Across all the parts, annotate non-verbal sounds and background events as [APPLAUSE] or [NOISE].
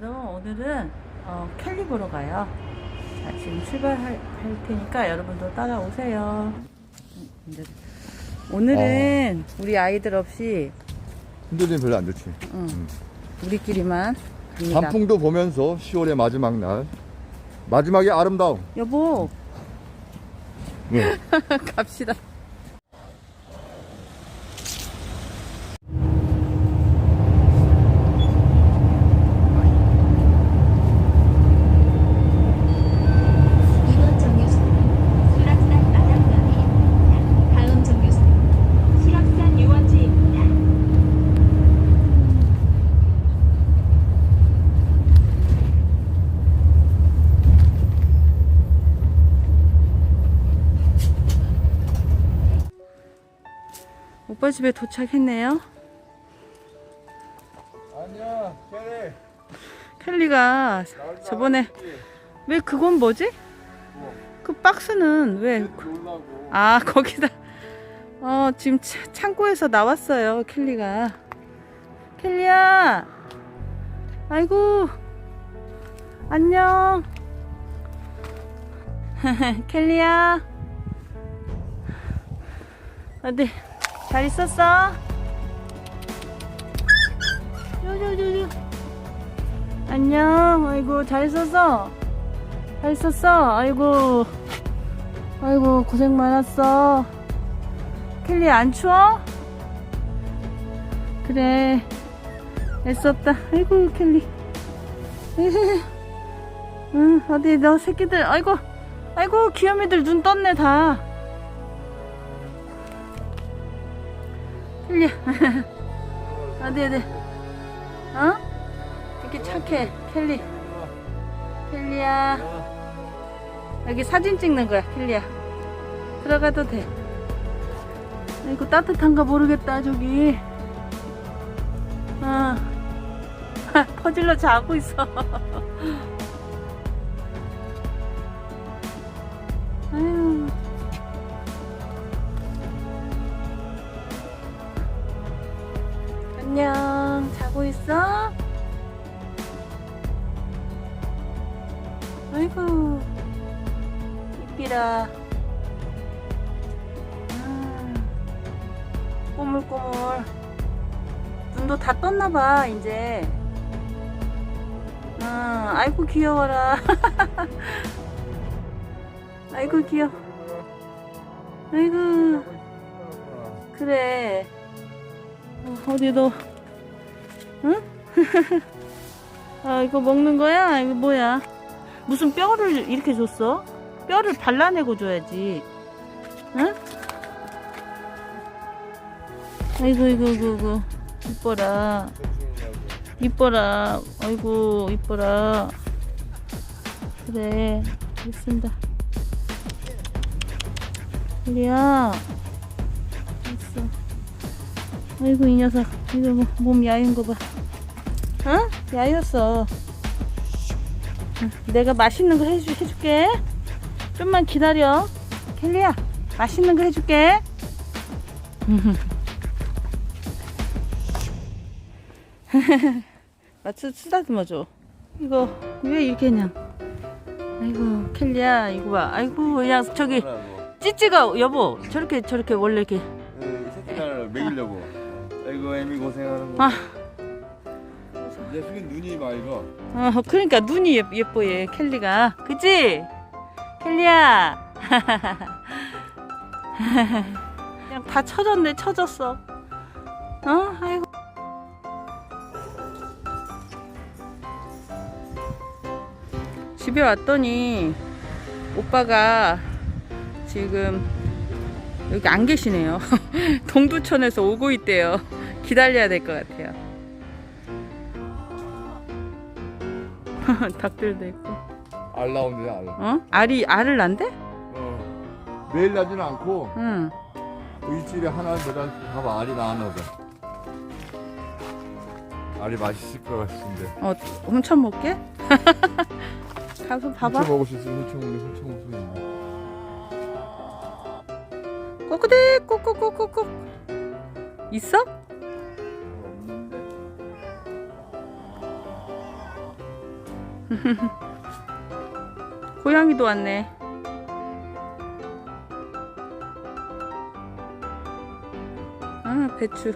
여러분 오늘은 어, 캘리 보러 가요. 자, 지금 출발할 할 테니까 여러분도 따라오세요. 음, 오늘은 우리 아이들 없이 흔들리면 별로 안 좋지. 응, 우리끼리만 갑니다. 단풍도 보면서 10월의 마지막 날. 마지막에 아름다움. 여보 네. [LAUGHS] 갑시다. 이번 정류소는 설악산 마당면입니다. 다음 정류소는 설악산 유원지입니다. 오빠 집에 도착했네요. 아니야, 캐리. 캘리가 저번에 왜 그건 뭐지? 그 박스는 왜? 놀라고. 아 [LAUGHS] 거기다 어 지금 차- 창고에서 나왔어요 켈리가 켈리야 아이고 안녕 [LAUGHS] 켈리야 어디 잘 있었어? 요요요요. 안녕. 아이고 잘 있었어? 잘 있었어? 아이고. 아이고 고생 많았어. 켈리 안 추워? 그래. 애썼다. 아이고 켈리. [LAUGHS] 응 어디 너 새끼들 아이고. 아이고 귀요미들 눈 떴네 다 켈리야 어디 어디 어? 이렇게 착해 켈리 켈리야 여기 사진 찍는 거야, 킬리야. 들어가도 돼. 이거 따뜻한가 모르겠다, 저기. 아, [LAUGHS] 퍼질러 자고 있어. [LAUGHS] 아유. 안녕, 자고 있어? 아이고. 이삐라. 음, 꼬물꼬물. 눈도 다 떴나봐, 이제. 음, 아이고, 귀여워라. [LAUGHS] 아이고, 귀여워. 아이고, 그래. 어, 어디 너, 응? [LAUGHS] 아, 이거 먹는 거야? 이거 뭐야? 무슨 뼈를 이렇게 줬어? 뼈를 발라내고 줘야지. 응? 아이고, 이거, 이거, 이거. 이뻐라. 이뻐라. 아이고, 이뻐라. 그래. 됐습니다. 우리야. 아이고, 이 녀석. 이거 뭐, 몸 야인 거 봐. 어? 야였어. 응, 내가 맛있는 거 해주, 해줄게. 좀만 기다려. 켈리야, 맛있는 거 해줄게. 맞춰 쓰다듬어 줘. 이거 왜 이렇게 그냥? 아이고 켈리야 이거 봐. 아이고 그냥 저기 찌찌가 여보 저렇게 저렇게 원래 이렇게 이 새끼를 먹이려고. 아이고, 애미 고생하는 거. 아. 그게 눈이 맑아. 어 그러니까 눈이 예, 예뻐 얘 켈리가 그치? 켈리야 [LAUGHS] 그냥 다 쳐졌네 쳐졌어 어 아이고 집에 왔더니 오빠가 지금 여기 안 계시네요 [LAUGHS] 동두천에서 오고 있대요 기다려야 될 것 같아요 [LAUGHS] 닭들도 있고 알 나온대, 알. 어? 알이 알을 난대? 어. 매일 나지는 않고, 응. 뭐 일주일에 하나, 몇달 가봐, 알이 나왔나 보다. 알이 맛있을 것 같은데. 어, 훔쳐 먹게? [LAUGHS] 가서 봐봐. 훔쳐 먹을 수 있으면 훔쳐 먹는 훔쳐 수 있는. 꼬꾸대 꼬꼬꼬꼬꼬. 있어? [LAUGHS] 고양이도 왔네. 아, 배추.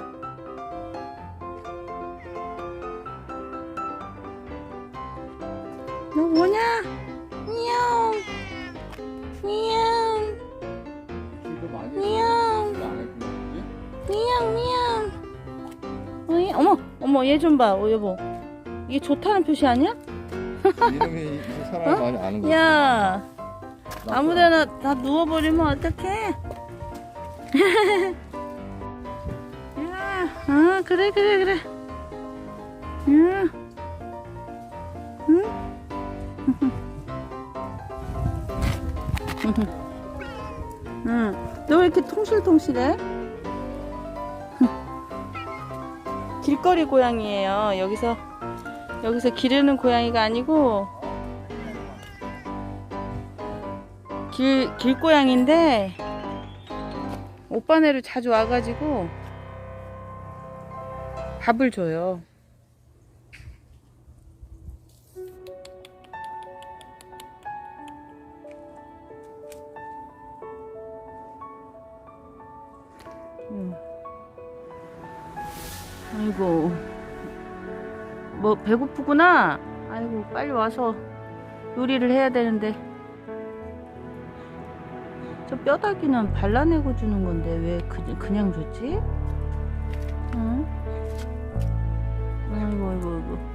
너 뭐냐? 안 했구나. 미양 미양 어이, 어머 어머 얘 좀봐 어, 여보 이게 좋다는 표시 아니야? 이름이 이 사람 많이 아는 거. 어? 야 아무데나 다 누워버리면 어떡해 [LAUGHS] 야, 아 그래 그래 그래 야. 응? [LAUGHS] 응. 너 왜 이렇게 통실통실해? [LAUGHS] 길거리 고양이에요. 여기서 여기서 기르는 고양이가 아니고 길 길고양인데 오빠네를 자주 와가지고 밥을 줘요. 음. 아이고 뭐 배고프구나 아이고 빨리 와서 요리를 해야 되는데 저 뼈다귀는 발라내고 주는 건데 왜 그, 그냥 줬지? 응? 아이고 아이고 아이고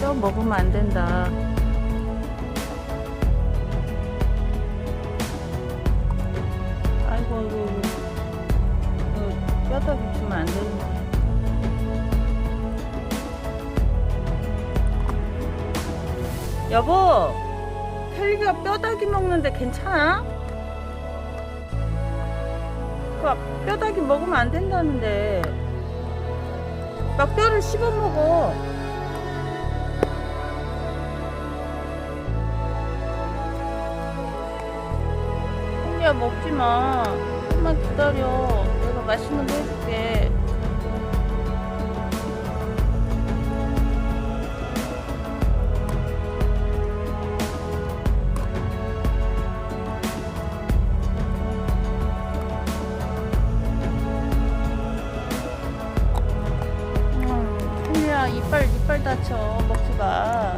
뼈 먹으면 안 된다 아이고 이거 뼈다귀 주면 안 되는데 여보 헬기가 뼈다귀 먹는데 괜찮아? 그 뼈다귀 먹으면 안 된다는데. 막 뼈를 씹어 먹어 헬기야 먹지 마. 좀만 기다려. 내가 맛있는 거 해줄게. 음, 이빨 이빨 다쳐. 먹지 마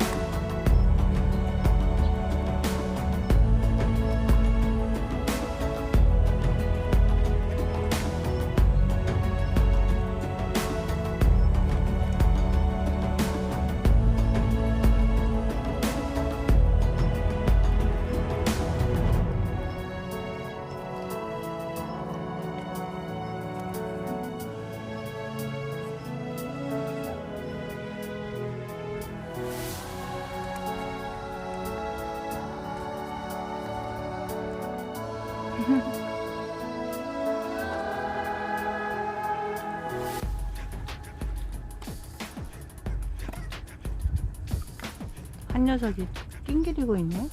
한 녀석이 낑기리고 있네.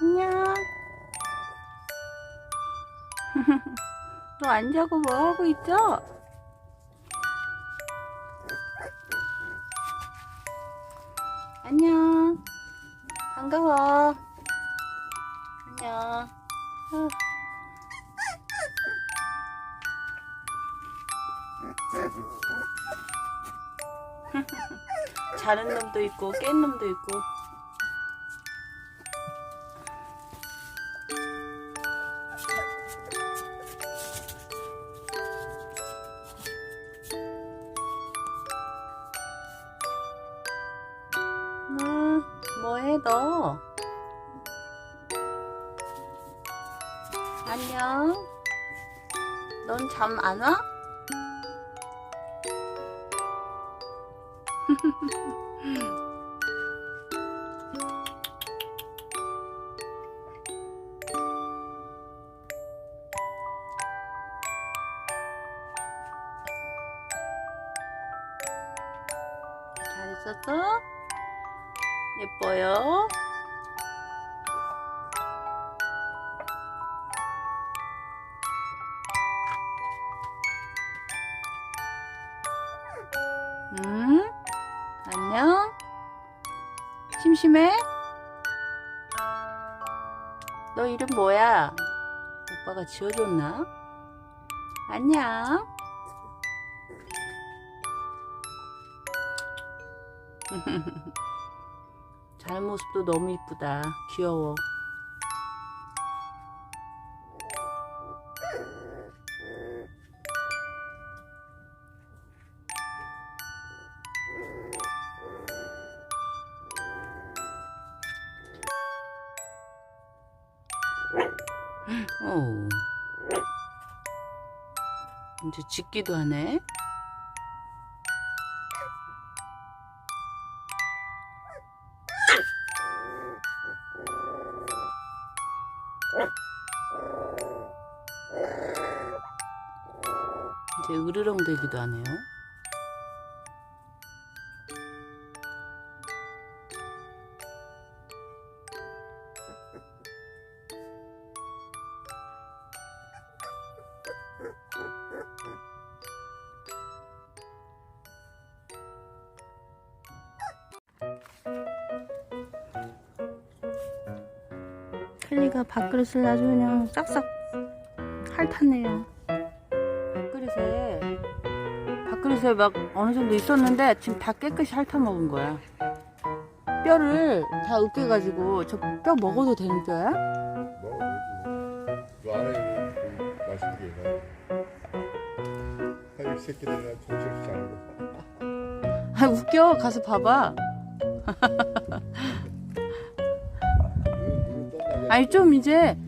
안녕. [LAUGHS] 너 안 자고 뭐 하고 있죠? 안녕. 반가워. 안녕. 어. [LAUGHS] 자른 놈도 있고 깬 놈도 있고. 음, 뭐해 너? 안녕. 넌 잠 안 와? 잘 있었어? 예뻐요. 심심해? 너 이름 뭐야? 오빠가 지어줬나? 안녕? [LAUGHS] 자는 모습도 너무 이쁘다. 귀여워. 이제 짖기도 하네. 이제 으르렁 대기도 하네요. 켈리가 밥그릇을 아주 그냥 싹싹 핥았네요. 밥그릇에 밥그릇에 막 어느 정도 있었는데 지금 다 깨끗이 핥아 먹은 거야. 뼈를 다 으깨가지고 저 뼈 먹어도 되는 뼈야? 먹어도 되지. 그 안에 그 맛있는 게 있나? 한이 새끼들이나 정신없이 자는 거. 아 웃겨 가서 봐봐. [LAUGHS] 아니 좀 이제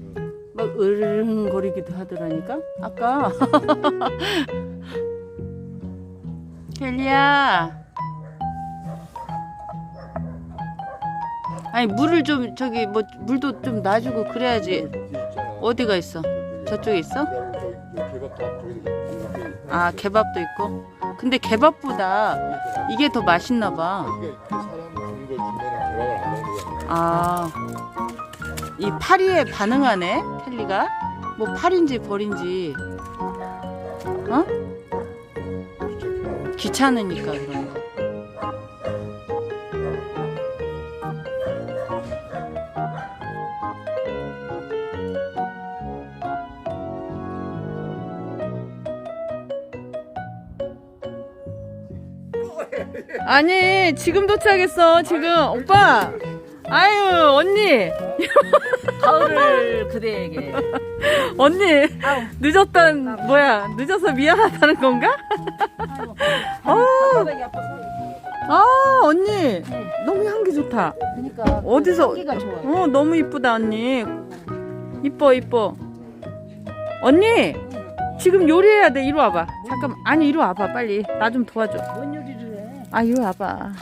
막 으르렁거리기도 하더라니까? 아까. [LAUGHS] 켈리야. 아니 물을 좀 저기 뭐 물도 좀 놔주고 그래야지. 어디가 있어? 저쪽에 있어? 아 개밥도 있고. 근데 개밥보다 이게 더 맛있나 봐. 이게 사람 주는 걸 주면 개밥을 안 먹는 거야. 아, 이 파리에 반응하네, 켈리가. 뭐 파리인지 벌인지. 어? 귀찮으니까 그런 거. 아니 지금 도착했어 지금 오빠 아유 언니. 가을을 그대에게. 언니 늦었단 뭐야 늦어서 미안하다는 건가? 아파서 아 언니. 너무 향기 좋다. 그러니까 어디서- 어 너무 이쁘다 언니. 이뻐 이뻐. 언니 지금 요리해야 돼. 이리 와봐. 잠깐 아니 이리 와봐 빨리. 나 좀 도와줘. 뭔 요리를 해? 아 이리 와봐